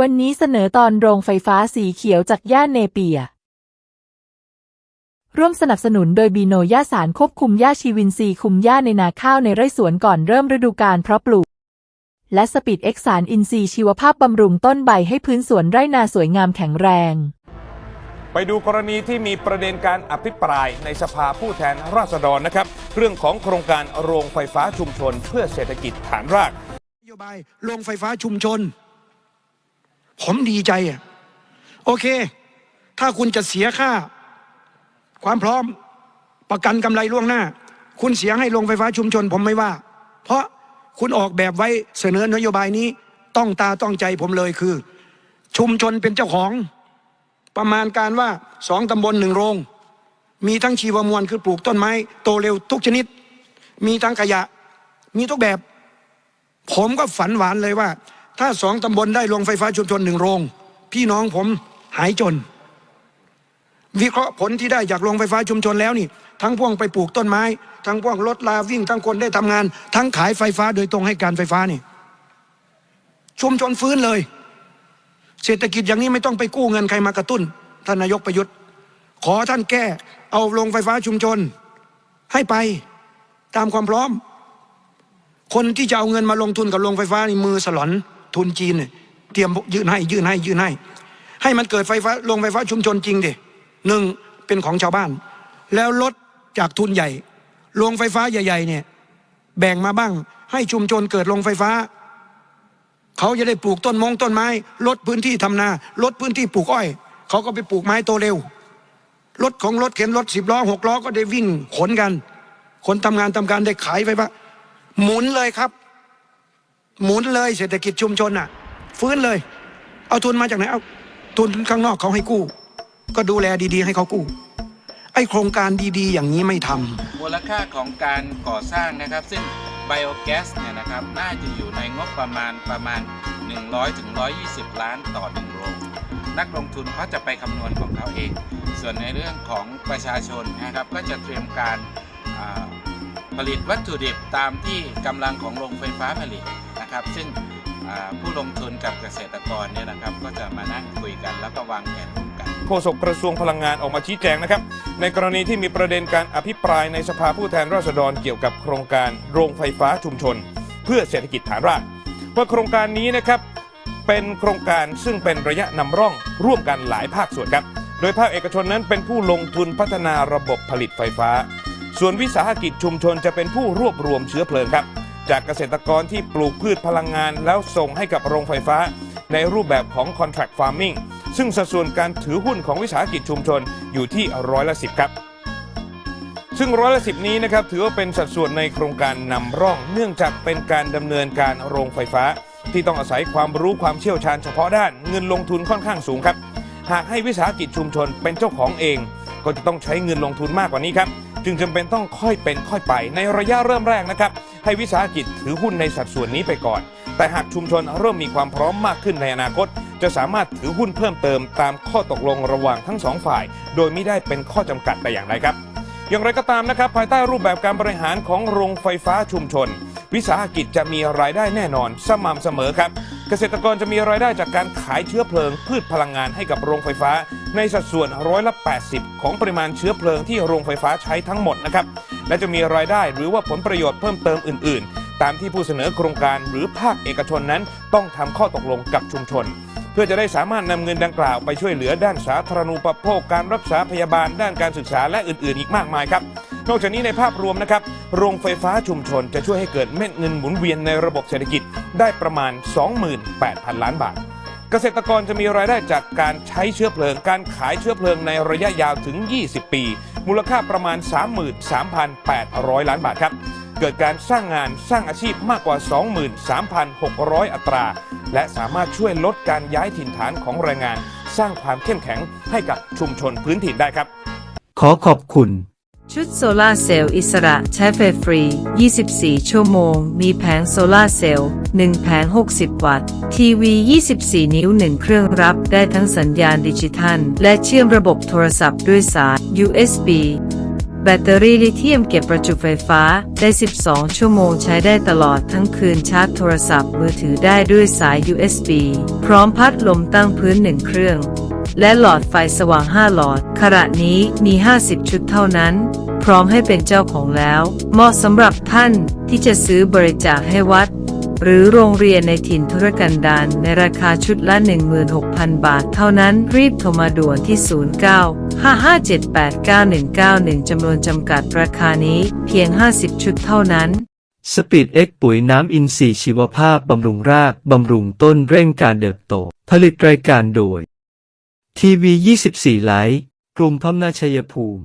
วันนี้เสนอตอนโรงไฟฟ้าสีเขียวจากย่านเนเปีย ร่วมสนับสนุนโดยบีโนย่าสารควบคุมหญ้าชีวินซีย์คุมหญ้าในนาข้าวในไร่สวนก่อนเริ่มฤดูกาลเพาะปลูก และสปีดเอ็กสารอินทรีย์ชีวภาพบำรุงต้นใบให้พื้นสวนไร่นาสวยงามแข็งแรง ไปดูกรณีที่มีประเด็นการอภิปรายในสภาผู้แทนราษฎรนะครับ เรื่องของโครงการโรงไฟฟ้าชุมชน เพื่อเศรษฐกิจฐานรากนโยบายโรงไฟฟ้าชุมชน ผมดีใจอะโอเค ถ้าคุณจะเสียค่า ความพร้อมประกันกำไรล่วงหน้า คุณเสียให้โรงไฟฟ้าชุมชน ผมไม่ว่า เพราะคุณออกแบบไว้เสนอนโยบายนี้ ต้องตาต้องใจผมเลยคือ ชุมชนเป็นเจ้าของ ประมาณการว่าสองตำบลหนึ่งโรง มีทั้งชีวมวลคือปลูกต้นไม้ โตเร็วทุกชนิด มีทั้งขยะ มีทุกแบบ ผมก็ฝันหวานเลยว่า ถ้าสองตำบลได้โรงไฟฟ้าชุมชนหนึ่งโรง พี่น้องผมหายจน วิเคราะห์ผลที่ได้จากโรงไฟฟ้าชุมชนแล้วนี่ ทั้งพวกไปปลูกต้นไม้ ทั้งพวกรถลาวิ่งทั้งคนได้ทำงาน ทั้งขายไฟฟ้าโดยตรงให้การไฟฟ้านี่ ชุมชนฟื้นเลย เศรษฐกิจอย่างนี้ไม่ต้องไปกู้เงินใครมากระตุ้นท่านนายกประยุทธ์ ขอท่านแก้เอาโรงไฟฟ้าชุมชน ให้ไปตามความพร้อม คนที่จะเอาเงินมาลงทุนกับโรงไฟฟ้านี่มือสลอน ทุนจีนเตรียมยื่นให้ยื่นให้ยื่นให้ ให้มันเกิดไฟฟ้าโรงไฟฟ้าชุมชนจริงดิหนึ่งเป็นของชาวบ้าน แล้วลดจากทุนใหญ่โรงไฟฟ้าใหญ่ ๆ เนี่ย แบ่งมาบ้าง ให้ชุมชนเกิดโรงไฟฟ้า เขาจะได้ปลูกต้นมงต้นไม้ ลดพื้นที่ทำนา ลดพื้นที่ปลูกอ้อย เขาก็ไปปลูกไม้โตเร็วรถของรถเข็นรถสิบล้อหกล้อก็ได้วิ่งขนกัน คนทำงานทำการได้ขายไฟฟ้าหมุนเลยครับ หมุนเลยเศรษฐกิจชุมชนอะ ฟื้นเลย เอาทุนมาจากไหนเอาทุนข้างนอกเขาให้กู้ ก็ดูแลดีๆ ให้เขากู้ไอโครงการดีๆ อย่างนี้ไม่ทำมูลค่าของการก่อสร้างนะครับ ซึ่งไบโอแก๊สเนี่ยนะครับน่าจะอยู่ในงบประมาณประมาณ 100ถึง120 ล้านต่อหนึ่งโรงนักลงทุนเขาจะไปคำนวณของเขาเอง ส่วนในเรื่องของประชาชนนะครับก็จะเตรียมการผลิตวัตถุดิบตามที่กำลังของโรงไฟฟ้าผลิต นะครับ ซึ่งผู้ลงทุนกับเกษตรกรเนี่ยนะครับก็จะมานั่งคุยกันแล้วก็วางแผนร่วมกันโฆษกกระทรวงพลังงานออกมาชี้แจงนะครับ ในกรณีที่มีประเด็นการอภิปรายในสภาผู้แทนราษฎรเกี่ยวกับโครงการโรงไฟฟ้าชุมชน เพื่อเศรษฐกิจฐานรากว่าโครงการนี้นะครับเป็นโครงการซึ่งเป็นระยะนำร่องร่วมกันหลายภาคส่วนครับ โดยภาคเอกชนนั้นเป็นผู้ลงทุนพัฒนาระบบผลิตไฟฟ้า ส่วนวิสาหกิจชุมชนจะเป็นผู้รวบรวมเชื้อเพลิงครับ จากเกษตรกรที่ปลูกพืชพลังงาน แล้วส่งให้กับโรงไฟฟ้า ในรูปแบบของ contract farming ซึ่งสัดส่วนการถือหุ้นของวิสาหกิจชุมชนอยู่ที่ร้อยละสิบครับ ซึ่งร้อยละสิบนี้นะครับถือว่าเป็นสัดส่วนในโครงการนำร่อง เนื่องจากเป็นการดำเนินการโรงไฟฟ้า ที่ต้องอาศัยความรู้ความเชี่ยวชาญเฉพาะด้านเงินลงทุนค่อนข้างสูงครับ หากให้วิสาหกิจชุมชนเป็นเจ้าของเอง ก็จะต้องใช้เงินลงทุนมากกว่านี้ครับ จึงจำเป็นต้องค่อยเป็นค่อยไปในระยะเริ่มแรกนะครับ ให้วิสาหกิจถือหุ้นในสัดส่วนนี้ไปก่อน แต่หากชุมชนเริ่มมีความพร้อมมากขึ้นในอนาคต จะสามารถถือหุ้นเพิ่มเติมตามข้อตกลงระหว่างทั้งสองฝ่าย โดยไม่ได้เป็นข้อจำกัดแต่อย่างใดครับ อย่างไรก็ตามนะครับภายใต้รูปแบบการบริหารของโรงไฟฟ้าชุมชน วิสาหกิจจะมีรายได้แน่นอนสม่ำเสมอครับ เกษตรกรจะมีรายได้จากการขายเชื้อเพลิง พืชพลังงานให้กับโรงไฟฟ้า ในสัดส่วนร้อยละ 80 ของปริมาณเชื้อเพลิงที่โรงไฟฟ้าใช้ทั้งหมดนะครับ และจะมีรายได้หรือว่าผลประโยชน์เพิ่มเติมอื่น ๆ ตามที่ผู้เสนอโครงการหรือภาคเอกชนนั้น ต้องทำข้อตกลงกับชุมชน เพื่อจะได้สามารถนำเงินดังกล่าวไปช่วยเหลือด้านสาธารณูปโภคการรักษาพยาบาลด้านการศึกษาและอื่น ๆ อีกมากมายครับ นอกจากนี้ในภาพรวมนะครับโรงไฟฟ้าชุมชนจะช่วยให้เกิดเม็ดเงินหมุนเวียนในระบบเศรษฐกิจได้ประมาณ 28,000 ล้านบาท เกษตรกรจะมีรายได้จากการใช้เชื้อเพลิง การขายเชื้อเพลิงในระยะยาวถึง 20 ปี มูลค่าประมาณ 33,800 ล้านบาทครับเกิดการสร้างงานสร้างอาชีพมากกว่า 23,600 อัตรา และสามารถช่วยลดการย้ายถิ่นฐานของแรงงาน สร้างความเข้มแข็งให้กับชุมชนพื้นถิ่นได้ครับ ขอขอบคุณ ชุดโซลาร์เซลล์อิสระใช้ไฟฟรี 24 ชั่วโมง มีแผงโซลาร์เซลล์ 1 แผง 60 วัตต์ ทีวี 24 นิ้ว 1 เครื่องรับได้ทั้งสัญญาณดิจิทัล และเชื่อมระบบโทรศัพท์ด้วยสาย USB แบตเตอรี่ลิเธียมเก็บประจุไฟฟ้าได้ 12 ชั่วโมงใช้ได้ตลอดทั้งคืนชาร์จโทรศัพท์มือถือได้ด้วยสาย USB พร้อมพัดลมตั้งพื้นหนึ่งเครื่อง และหลอดไฟสว่าง 5 หลอด ขณะนี้มี 50 ชุดเท่านั้น พร้อมให้เป็นเจ้าของแล้ว เหมาะสำหรับท่านที่จะซื้อบริจาคให้วัด หรือโรงเรียนในถิ่นทุรกันดารในราคาชุดละ 16,000 บาทเท่านั้น รีบโทรมาด่วนที่ 0955789191 จำนวนจำกัดราคานี้เพียง 50 ชุดเท่านั้นสปีดเอ็กปุ๋ยน้ำอินทรีย์ชีวภาพบำรุงราก บำรุงต้นเร่งการเติบโต ผลิตรายการโดย ทีวี 24 ไลท์กลุ่มพำนาชัยภูมิ